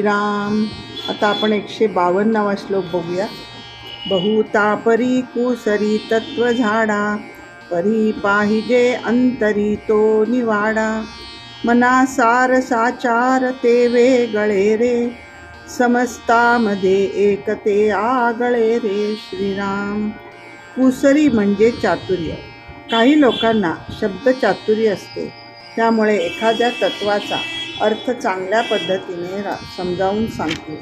श्रीराम. आता आपण एकशे बावन्नावा श्लोक बघूया. बहुता परी कुसरी तत्व झाडा परी पाहिजे अंतरी तो निवाडा. मना सार साचार ते वेगळे रे. समस्तामध्ये एकते आगळे रे श्रीराम. कुसरी म्हणजे चातुर्य. काही लोकांना शब्द चातुर्य असते. त्यामुळे एखाद्या तत्वाचा अर्थ चांगल्या पद्धतीने रा समजावून सांगते.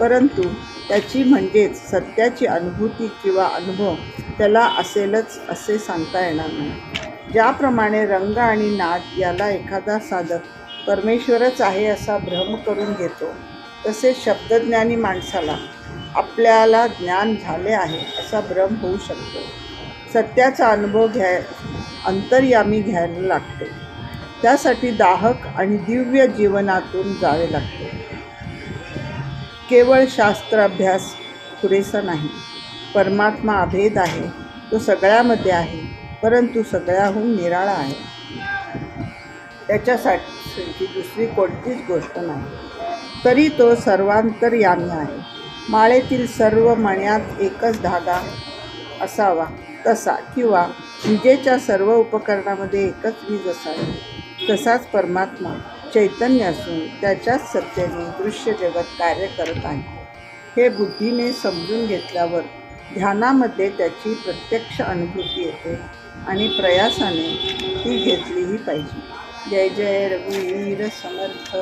परंतु त्याची म्हणजेच सत्याची अनुभूती किंवा अनुभव त्याला असेलच असे सांगता येणार नाही. ज्याप्रमाणे रंग आणि नाद याला एखादा साधक परमेश्वरच आहे असा भ्रम करून घेतो तसे शब्दज्ञानी माणसाला आपल्याला ज्ञान झाले आहे असा भ्रम होऊ शकतो. सत्याचा अनुभव घ्याय अंतर्यामी घ्यायला लागतो. त्यासाठी दाहक आणि दिव्य जीवनातून जावे लागते. केवळ शास्त्राभ्यास पुरेसा नाही. परमात्मा अभेद आहे. तो सगळ्यामध्ये आहे परंतु सगळ्याहून निराळा आहे. त्याच्यासाठी दुसरी कोणतीच गोष्ट नाही. तरी तो सर्वांतर्यामी आहे. माळेतील सर्व मण्यात एकच धागा असावा तसा किंवा विजेच्या सर्व उपकरणामध्ये एकच वीज असावी. तसाच परमात्मा चैतन्य असून त्याच्याच सत्तेने दृश्य जगत कार्य करत आहे. हे बुद्धीने समजून घेतल्यावर ध्यानामध्ये त्याची प्रत्यक्ष अनुभूती येते आणि प्रयासाने ती घेतलीही पाहिजे. जय जय रघुवीर समर्थ.